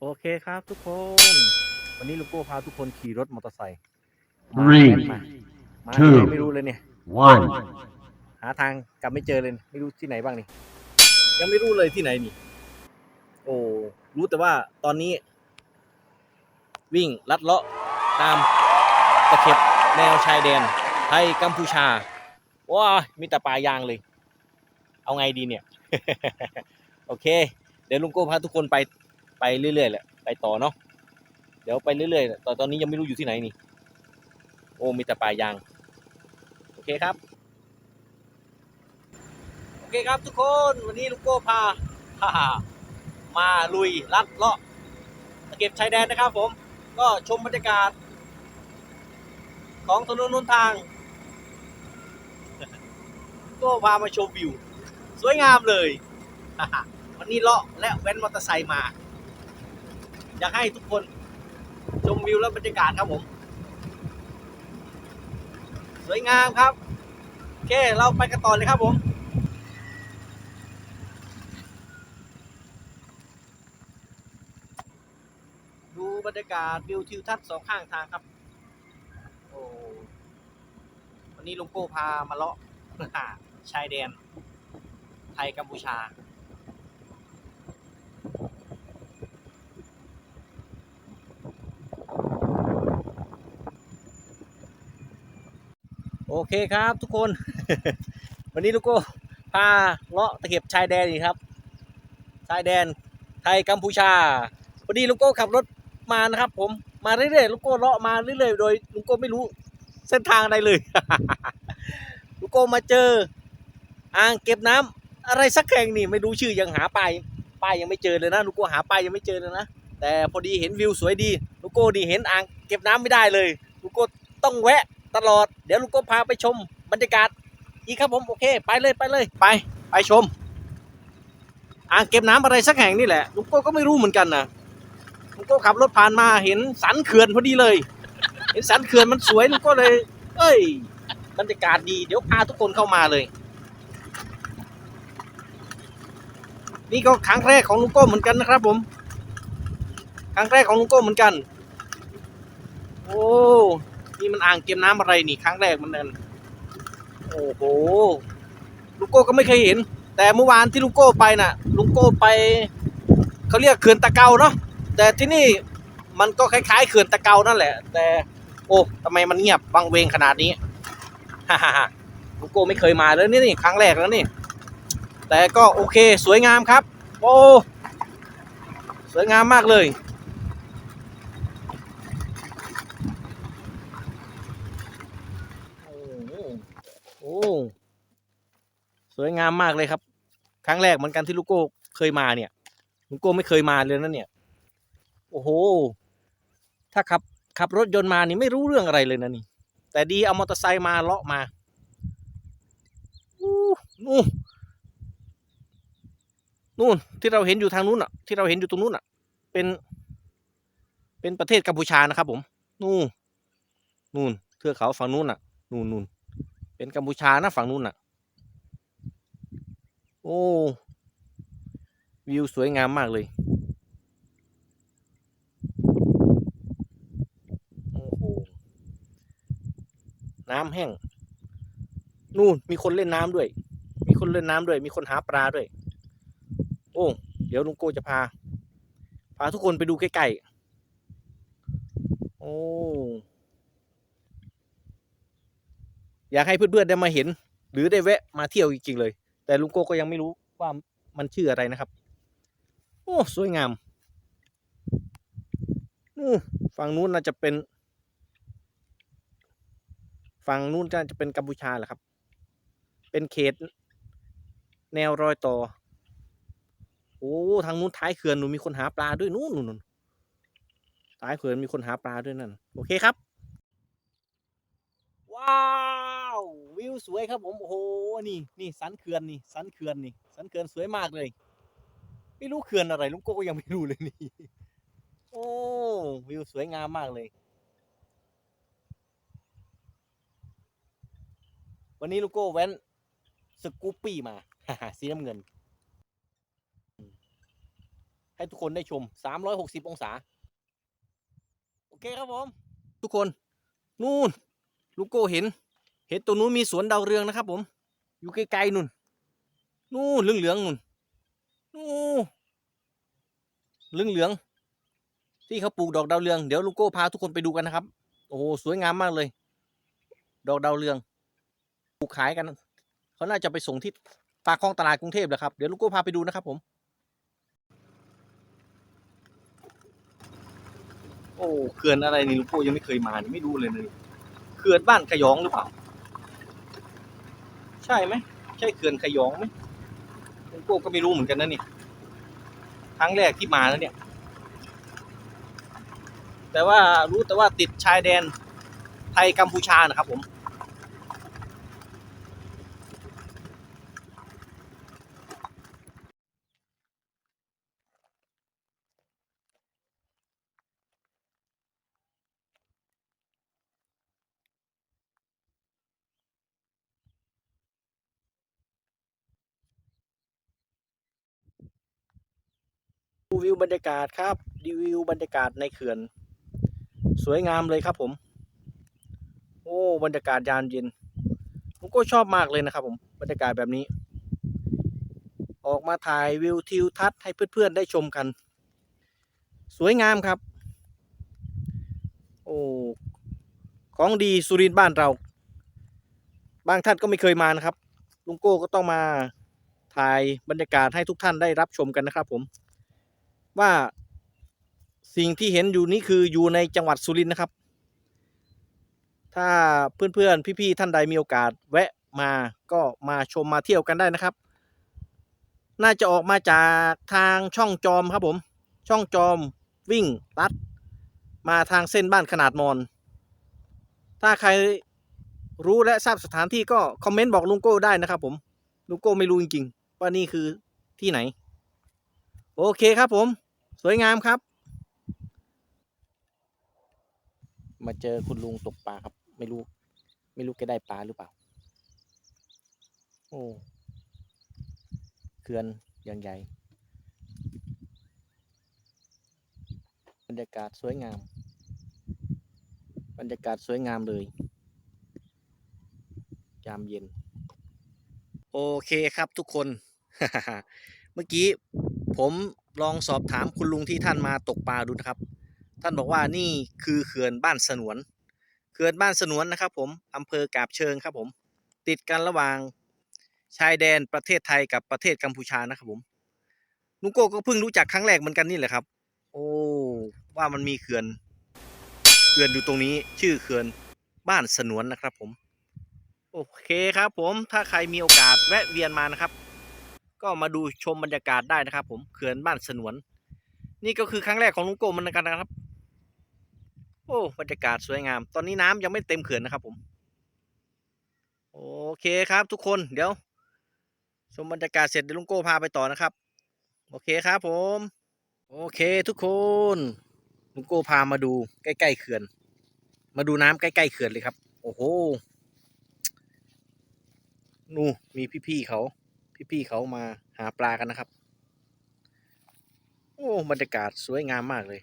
โอเคครับทุกคน วันนี้ลูกโก้พาทุกคนขี่รถมอเตอร์ไซค์มา Three มามา two ที่ไหนไม่รู้เลยเนี่ย one. หาทางกลับไม่เจอเลย ไม่รู้ที่ไหนบ้างนี่ ยังไม่รู้เลยที่ไหนนี่ โอ้รู้แต่ว่าตอนนี้ วิ่งลัดเลาะตามตะเข็บแนวชายแดน ไทยกัมพูชาว้ามีแต่ป่ายางเลย เอาไงดีเนี่ย โอเค เดี๋ยวลุงโก้พาทุกคนไป ไปเรื่อยๆแหละไปต่อเนาะเดี๋ยวไปเรื่อยๆต่ตอนนี้ยังไม่รู้อยู่ที่ไหนนี่ โอ้มีแต่ป่ายาง โอเคครับ โอเคครับทุกคนวันนี้ลุงโก้พาามาลุยลัดเลาะตะเก็บชายแดนนะครับผมก็ชมบรรยากาศ ของถนนหนทาง ก็พามาชมวิว สวยงามเลย วันนี้เลาะและแว้นมอเตอร์ไซค์มา อยากให้ทุกคนชมวิวและบรรยากาศครับผม สวยงามครับ โอเค เราไปกันต่อเลยครับผมดูบรรยากาศวิวทิวทัศน์สองข้างทางครับ โอ้วันนี้ลุงโก้พามาเลาะชายแดน ไทยกัมพูชา เคครับทุกคน วันนี้ลุงโก้พาเลาะตะเข็บชายแดนอีกครับ ชายแดนไทยกัมพูชาพอดีลุงโก้ขับรถมานะครับ ผมมาเรื่อยๆลุงโก้เลาะมาเรื่อยๆโดยลุงโก้ไม่รู้เส้นทางใดเลยลุงโก้มาเจอ อ่างเก็บน้ำอะไรสักแห่งนี่ไม่รู้ชื่อยังหาป้ายป้ายยังไม่เจอเลยนะลุงโก้หาป้ายยังไม่เจอเลยนะแต่พอดีเห็นวิวสวยดีลุงโก้ดีเห็นอ่างเก็บน้ำไม่ได้เลยลุงโก้ต้องแวะ ตลอด เดี๋ยวลุงโก้พาไปชมบรรยากาศอีกครับผมโอเค ไปเลยไปเลยไป ไปชม อ่างเก็บน้ำอะไรสักแห่งนี่แหละลุงโก้ก็ไม่รู้เหมือนกันนะลุงโก้ขับรถผ่านมาเห็นสันเขื่อนพอดีเลย เห็นสันเขื่อนมันสวยลุงโก้เลย เอ้ยบรรยากาศดีเดี๋ยวพาทุกคนเข้ามาเลย นี่ก็ครั้งแรกของลุงโก้เหมือนกันนะครับ ผม ครั้งแรกของลุงโก้เหมือนกัน โอ้ นี่มันอ่างเก็บน้ำอะไรนี่ครั้งแรกมันกันโอ้โหลุงโก้ก็ไม่เคยเห็น แต่เมื่อวานที่ลุงโก้ไปน่ะลุงโก้ไปเขาเรียกเขื่อนตะเกาเนาะแต่ที่นี่มันก็คล้ายๆเขื่อนตะเกานั่นแหละ แต่ โอ้ทำไมมันเงียบวังเวงขนาดนี้ฮ่าฮ่าลุงโก้ไม่เคยมาเลยนี่นี่ครั้งแรกแล้วนี่ แต่ก็โอเคสวยงามครับ โอ้สวยงามมากเลย โอ้โหโอ้ สวยงามมากเลยครับ ครั้งแรกเหมือนกันที่ลูกโก้เคยมาเนี่ยลูกโก้ไม่เคยมาเลยนะเนี่ย โอ้โห ถ้าขับขับรถยนต์มานี่ไม่รู้เรื่องอะไรเลยนะนี่ แต่ดีเอามอเตอร์ไซค์มาเลาะมาอู้นู่นนู่นที่เราเห็นอยู่ทางนู้นอะ ที่เราเห็นอยู่ตรงนู้นอะ เป็น เป็นประเทศกัมพูชานะครับ ผม นู่นนู่นเทือกเขาฝั่งนู้นอะ นู่นนู่นเป็นกัมพูชานะฝั่งนู้นอะ โอ้ วิวสวยงามมากเลย โอ้โห น้ำแห้ง นู่น มีคนเล่นน้ำด้วย มีคนเล่นน้ำด้วย มีคนหาปลาด้วย โอ้ เดี๋ยวลุงโกจะพา พาทุกคนไปดูใกล้ๆ โอ้ อยากให้เพื่อนๆได้มาเห็น หรือได้แวะมาเที่ยวจริงๆเลย แต่ลุงโก้ก็ยังไม่รู้ว่ามันชื่ออะไรนะครับ โอ้สวยงามนู่ฝั่งนู้นน่าจะเป็น ฝั่งนู้นน่าจะเป็นกัมพูชาแหละครับ เป็นเขต แนวรอยต่อ โอ้ทางนู้นท้ายเขื่อนหนูมีคนหาปลาด้วยนู้นนู่นนู่นท้ายเขื่อนมีคนหาปลาด้วยนั่น โอเคครับ ว้าววิวสวยครับผมโอ้โหนี่นี่สันเขื่อนนี่สันเขื่อนนี่สันเขื่อนสวยมากเลย ไม่รู้เขื่อนอะไรลุงโก้ก็ยังไม่รู้เลยนี่โอ้วิวสวยงามมากเลย วันนี้ลุงโก้แว้นสกูปปี้มาสีน้ำเงิน ให้ทุกคนได้ชม 360 องศา โอเคครับผม ทุกคน นู่น ลูกโก้เห็น เห็นตรงนู้นมีสวนดาวเรืองนะครับ ผม อยู่ไกลๆนู่น นู่นเหลืองๆนู่นนู่นเหลืองๆที่เขาปลูกดอกดาวเรือง เดี๋ยวลุงโก้พาทุกคนไปดูกันนะครับ โอ้โหสวยงามมากเลย ดอกดาวเรืองปลูกขายกัน เขาน่าจะไปส่งที่ปากคลองตลาดกรุงเทพแหละครับ เดี๋ยวลุงโก้พาไปดูนะครับ ผม โอ้เขื่อนอะไรนี่ลุงโก้ยังไม่เคยมานี่ไม่รู้เลยนี่เขื่อนบ้านขยองหรือเปล่า ใช่ไหม ใช่เขื่อนขยองไหมผมก้ก็ไม่รู้เหมือนกันนะนี่ครั้งแรกที่มาแล้วเนี่ย แต่ว่ารู้แต่ว่าติดชายแดนไทยกัมพูชานะครับผม ดูวิวบรรยากาศครับรีวิวบรรยากาศในเขื่อน สวยงามเลยครับผม โอ้บรรยากาศยามเย็น ผมก็ชอบมากเลยนะครับ ผมบรรยากาศแบบนี้ ออกมาถ่ายวิวทิวทัศน์ให้เพื่อนๆได้ชมกัน สวยงามครับ โอ้ของดีสุรินทร์บ้านเรา บางท่านก็ไม่เคยมานะครับ ลุงโก้ก็ต้องมาถ่ายบรรยากาศให้ทุกท่านได้รับชมกันนะครับผม ว่าสิ่งที่เห็นอยู่นี้คืออยู่ในจังหวัดสุรินทร์นะครับ ถ้าเพื่อนๆพี่ๆท่านใดมีโอกาสแวะมาก็มาชมมาเที่ยวกันได้นะครับ น่าจะออกมาจากทางช่องจอมครับผม ช่องจอมวิ่งลัด มาทางเส้นบ้านขนาดมอน ถ้าใครรู้และทราบสถานที่ก็คอมเมนต์บอกลุงโก้ได้นะครับผม ลุงโก้ไม่รู้จริงๆว่านี่คือที่ไหน โอเคครับผม วยงามครับ มาเจอคุณลุงตกปลาครับ ไม่รู้ ไม่รู้แกได้ปลาหรือเปล่า โอ้เขื่อนอย่างใหญ่บรรยากาศสวยงาม บรรยากาศสวยงามเลยยามเย็น โอเคครับทุกคน เมื่อกี้ผม ลองสอบถามคุณลุงที่ท่านมาตกปลาดูนะครับ ท่านบอกว่านี่คือเขื่อนบ้านสนวน เขื่อนบ้านสนวนนะครับ ผมอำเภอกาบเชิงครับผม ติดกันระหว่างชายแดนประเทศไทยกับประเทศกัมพูชานะครับผมลุงโก้ก็เพิ่งรู้จักครั้งแรกเหมือนกันนี่แหละครับ โอ้ว่ามันมีเขื่อนเขื่อนอยู่ตรงนี้ ชื่อเขื่อนบ้านสนวนนะครับ ผม โอเคครับ ผมถ้าใครมีโอกาสแวะเวียนมานะครับ ก็มาดูชมบรรยากาศได้นะครับ ผมเขื่อนบ้านสนวน นี่ก็คือครั้งแรกของลุงโก้เหมันกันนะครับ โอ้บรรยากาศสวยงาม ตอนนี้น้ำยังไม่เต็มเขื่อนนะครับ ผม โอเคครับ ทุกคนเดี๋ยว ชมบรรยากาศเสร็จเดี๋ยวลุงโก้พาไปต่อนะครับ โอเคครับผม โอเคทุกคนลุงโก้พามาดูใกล้ๆเขื่อน มาดูน้ำใกล้ๆเขื่อนเลยครับ โอ้โห นู่มีพี่ๆเขา พี่ๆเขามาหาปลากันนะครับ โอ้บรรยากาศสวยงามมากเลย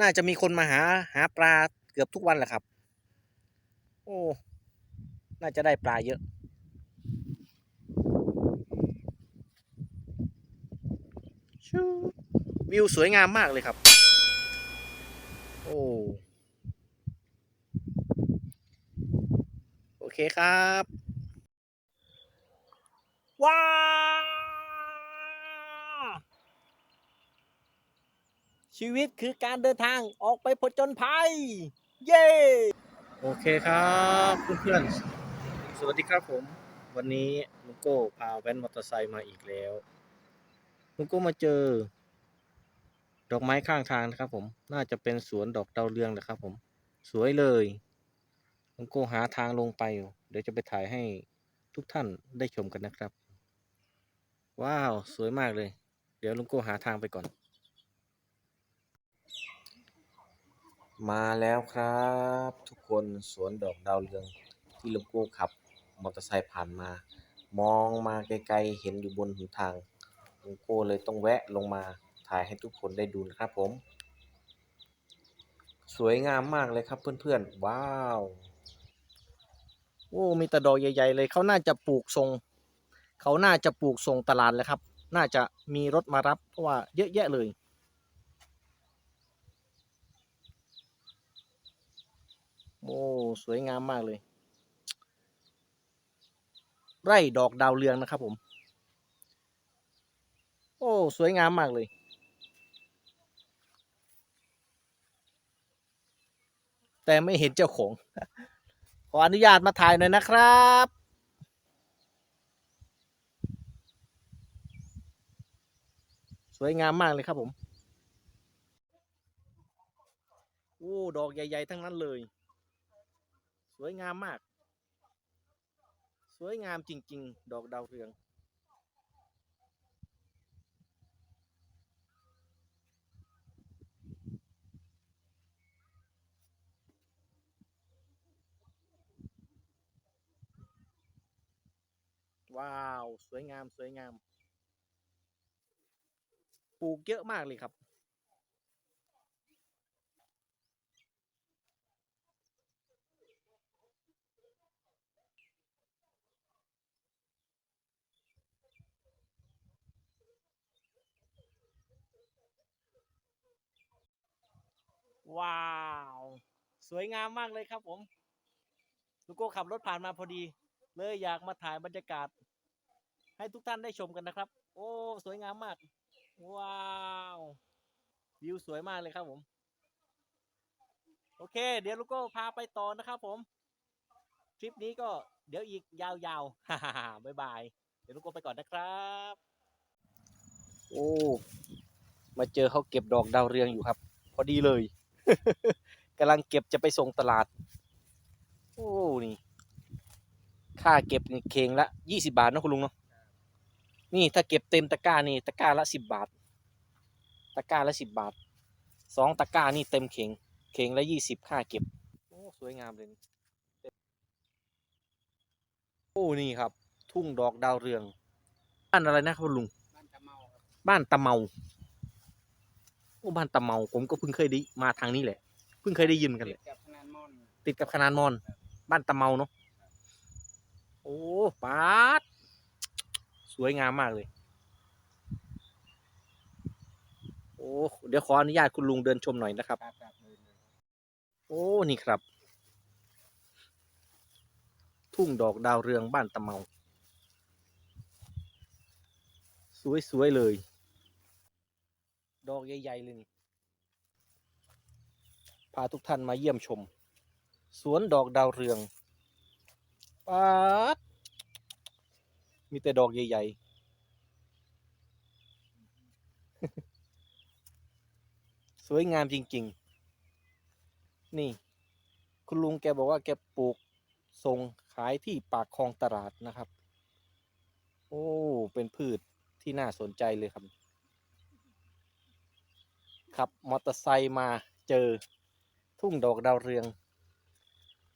น่าจะมีคนมาหาหาปลาเกือบทุกวันแหละครับ โอ้ น่าจะได้ปลาเยอะวิวสวยงามมากเลยครับ โอ้ โอ เคครับ ว้าวชีวิตคือการเดินทางออกไปผจญภัย เย้โอเคครับเพื่อนๆสวัสดีครับผม วันนี้ลุงโก้พาแว้นมอเตอร์ไซค์มาอีกแล้วลุงโก้มาเจอ ดอกไม้ข้างทางนะครับผม น่าจะเป็นสวนดอกดาวเรืองนะครับผม สวยเลย ลุงโก้หาทางลงไปอยู่ เดี๋ยวจะไปถ่ายให้ทุกท่านได้ชมกันนะครับ ว้าว สวยมากเลย เดี๋ยวลุงโก้หาทางไปก่อน มาแล้วครับ ทุกคนสวนดอกดาวเรืองที่ลุงโก้ขับมอเตอร์ไซค์ผ่านมา มองมาไกลๆเห็นอยู่บนหนทางลุงโก้เลยต้องแวะลงมาถ่ายให้ทุกคนได้ดูนะครับผม สวยงามมากเลยครับเพื่อนๆ ว้าว โอ้มีแต่ดอกใหญ่ๆเลยเขาน่าจะปลูกทรงเขาน่าจะปลูกทรงตลาดแล้วครับ น่าจะมีรถมารับเพราะว่าเยอะแยะเลยโอ้สวยงามมากเลย ไร่ดอกดาวเรืองนะครับผม โอ้สวยงามมากเลยแต่ไม่เห็นเจ้าของ ออนุญาตมาถ่ายหน่อยนะครับสวยงามมากเลยครับผม โอ้ ดอกใหญ่ ๆ ทั้งนั้นเลย สวยงามมาก สวยงามจริง ๆ ดอกดาวเรือง ว้าว สวยงามสวยงาม ปลูกเยอะมากเลยครับ ว้าว สวยงามมากเลยครับผม ลูกโก้ขับรถผ่านมาพอดี เลยอยากมาถ่ายบรรยากาศ ให้ทุกท่านได้ชมกันนะครับ โอ้ สวยงามมาก ว้าววิวสวยมากเลยครับผม โอเค เดี๋ยวลูกก้พาไปต่อนะครับผม ทริปนี้ก็เดี๋ยวอีกยาวๆฮ่าฮ่าบ๊ายบาย เดี๋ยวลูกก้ไปก่อนนะครับ โอ้ มาเจอเขาเก็บดอกดาวเรืองอยู่ครับ พอดีเลย กำลังเก็บจะไปส่งตลาด โอ้ นี่ ค่าเก็บนี่เคงละยี่สิบาทเนอะคุณลุงเนาะนี่ถ้าเก็บเต็มตะกร้านี่ตะกร้าละสิบบาท ตะกร้าละสิบบาทสองตะกร้านี่เต็มเข่งเข่งละยี่สิบค่าเก็บโอ้สวยงามเลยนี่โอ้นี่ครับ ทุ่งดอกดาวเรือง บ้านอะไรนะครับคุณลุงบ้านตะเมาครับบ้านตะเมาโอ้บ้านตะเมา ผมก็เพิ่งเคยได้มาทางนี้แหละ เพิ่งเคยได้ยินเหมือนกันติเลดยกับพนันมอนติดกับคณานมอน บ้านตะเมาเนาะ โอ้ปาดสวยงามมากเลย โอ้เดี๋ยวขออนุญาตคุณลุงเดินชมหน่อยนะครับ โอ้นี่ครับ ทุ่งดอกดาวเรืองบ้านตะเมา สวยๆเลย ดอกใหญ่ๆเลยนี่พาทุกท่านมาเยี่ยมชม สวนดอกดาวเรือง ปาดมีแต่ดอกใหญ่ ๆ สวยงามจริง ๆ นี่ คุณลุงแกบอกว่าแกปลูกส่งขายที่ปากคลองตลาดนะครับ โอ้ เป็นพืชที่น่าสนใจเลยครับ ขับมอเตอร์ไซค์มาเจอทุ่งดอกดาวเรือง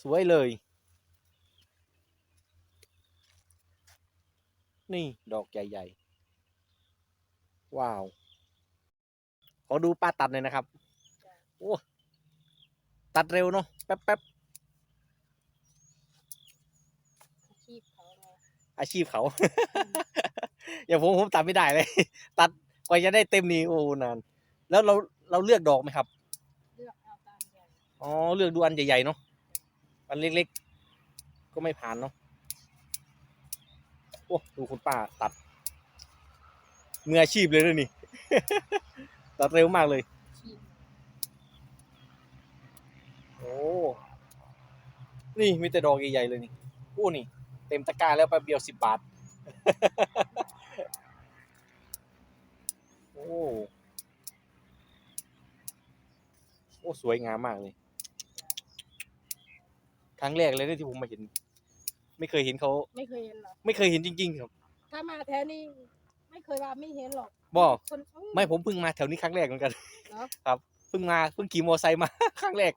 สวยเลย นี่ดอกใหญ่ๆ ว้าว ขอดูป้าตัดหน่อยนะครับ โอ้ ตัดเร็วเนาะ แป๊บแป๊บอาชีพเขาไงๆอาชีพเขา อย่างผมผมตัดไม่ได้เลย ตัดกว่าจะได้เต็มนี้โอ้นาน แล้วเราเราเลือกดอกไหมครับ เลือกเอาตามใจอ๋อ เลือกดูอันใหญ่ๆเนาะ อันเล็กๆ ก็ไม่ผ่านเนาะโอ้ดูคุณป้าตัดมืออาชีพเลยด้วยนี่ ตัดเร็วมากเลยอาชีพโอ้ นี่มีแต่ดอกใหญ่ๆเลยนี่โอ้นี่ เต็มตะกร้าแล้วแป๊บเดียวสิบบาท โอ้ โอ้ สวยงามมากเลย ครั้งแรกเลยที่ผมมาเห็น ไม่เคยเห็นเขาไม่เคยเห็นหรอกไม่เคยเห็นจริง ๆ ครับถ้ามาแถวนี้ ไม่เคยว่าไม่เห็นหรอกบ่คนเอ้ยไม่ผมเพิ่งมาแถวนี้ครั้งแรกเหมือนกัน เหรอครับเพิ่งมาเพิ่งขี่มอเตอร์ไซค์มา ครั้งแรก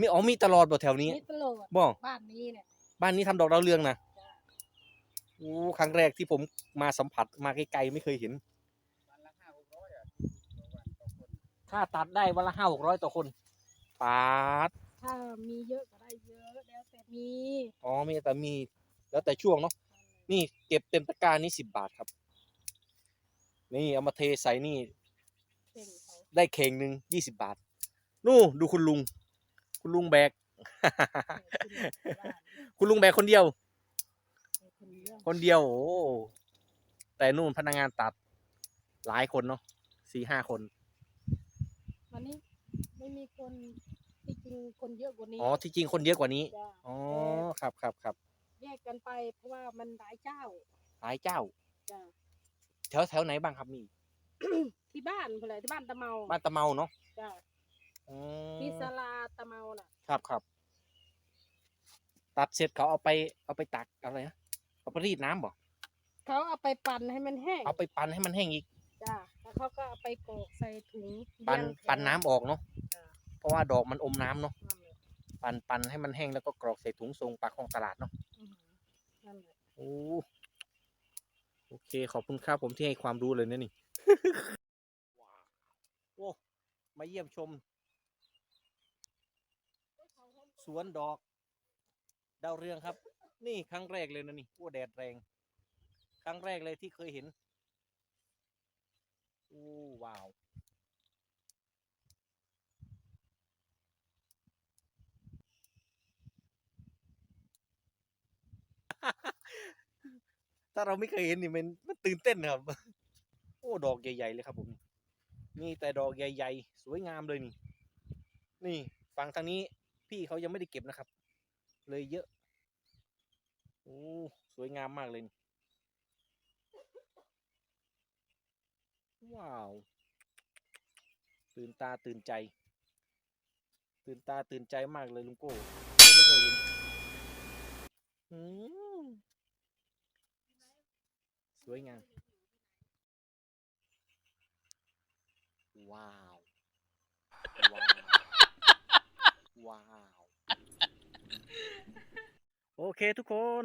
มีอ๋อมีตลอดบ่แถวนี้นี่ตลอดบ่บ้านนี้เนี่ยบ้านนี้ทำดอกดาวเรืองนะโอ้ครั้งแรกที่ผมมาสัมผัสมาไกลๆไม่เคยเห็น วันละห้าหกร้อยอะต่อวันต่อคนถ้าตัดได้วันละห้าหกร้อยต่อคนปาดถ้ามีเยอะก็ได้เยอะแล้วแต่ มีอ๋อมีแต่มีแล้วแต่ช่วงเนาะนี่เก็บเต็มตะกร้านี่สิบบาทครับ นี่เอามาเทใส่นี่ เก่งเขาได้เข่งหนึ่งยี่สิบบาท นู่ดูคุณลุง คุณลุงแบก คุณลุงแบกคนเดียวคนเดียวคนเดียว โอ้แต่นู่นพนักงานตัด หลายคนเนาะสี่ห้าคน วันนี้ไม่มีคน ที่จริงคนเยอะกว่านี้อ๋อที่จริงคนเยอะกว่านี้จ้ะอ๋อครับครับครับแยกกันไปเพราะว่ามันหลายเจ้าหลายเจ้า จ้ะ แถวแถวไหนบ้างครับมีที่บ้านเพื่อนที่บ้านตะเมาบ้านตะเมาเนาะจ้ะอืมที่ศาลาตะเมาน่ะ ครับครับตัดเสร็จเขาเอาไปเอาไปตักอะไรนะเอาไปรีดน้ำบ่เขาเอาไปปั่นให้มันแห้งเอาไปปั่นให้มันแห้งอีก จ้ะแล้วเขาก็เอาไปโกรกใส่ถุงปั่นเลี้ยงแถวปั่นน้ำออกเนาะจ้ะเพ ราะว่าดอกมันอมน้ำเนาะนั่นแหละปั่นปั่นให้มันแห้งแล้วก็กรอกใส่ถุงทรงปากของตลาดเนาะอือหือนั่นแหละโอ้โอเค ขอบคุณครับผมที่ให้ความรู้เลยนะนี่ว้าวโอ้มาเยี่ยมชม สวนดอกดาวเรืองครับ นี่ครั้งแรกเลยนะนี่โอ้แดดแรง ครั้งแรกเลยที่เคยเห็นโอ้ว้าว ถ้าเราไม่เคยเห็นนี่มันมันตื่นเต้นครับ โอ้ดอกใหญ่ ๆ เลยครับผมนี่แต่ดอกใหญ่ ๆ สวยงามเลยนี่ นี่ฝั่งทางนี้พี่เขายังไม่ได้เก็บนะครับ เลยเยอะโอ้สวยงามมากเลยนี่ว้าว ตื่นตาตื่นใจ ตื่นตาตื่นใจมากเลยลุงโก้ไม่เคยเห็นอืม สวยงาม ว้าว ว้าว โอเคทุกคน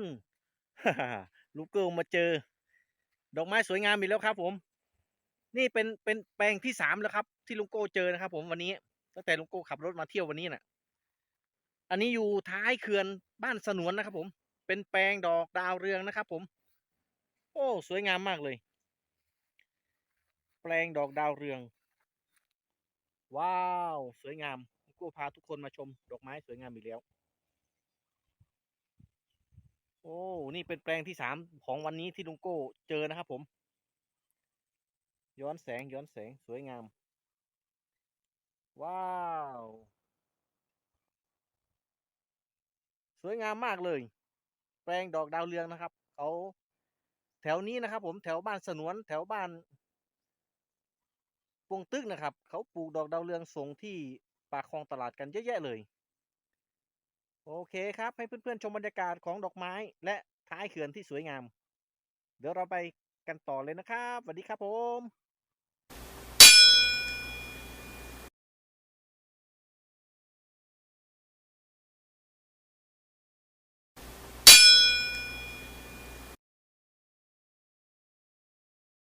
ลูกเกิลมาเจอ ดอกไม้สวยงามอีกแล้วครับ ผม นี่เป็นเป็นแปลงที่สามแล้วครับ ที่ลุงโก้เจอนะครับ ผมวันนี้ตั้งแต่ลุงโก้ขับรถมาเที่ยววันนี้น่ะ อันนี้อยู่ท้ายเขื่อนบ้านสนวนนะครับ ผม เป็นแปลงดอกดาวเรืองนะครับ ผม อ้สวยงามมากเลย แปลงดอกดาวเรือง ว้าว สวยงามลุงโก้พาทุกคนมาชมดอกไม้สวยงามอีกแล้ว โอ้นี่เป็นแปลงที่สามของวันนี้ที่ลุงโก้เจอนะครับผม ย้อนแสงย้อนแสงสวยงาม ว้าว สวยงามมากเลย แปลงดอกดาวเรืองนะครับ เขา แถวนี้นะครับ ผมแถวบ้านสนวน แถวบ้านปวงตึกนะครับ เขาปลูกดอกดาวเรืองส่งที่ปากคลองตลาดกันเยอะแยะเลย โอเคครับ ให้เพื่อนๆชมบรรยากาศของดอกไม้ และท้ายเขื่อนที่สวยงาม เดี๋ยวเราไปกันต่อเลยนะครับสวัสดีครับผม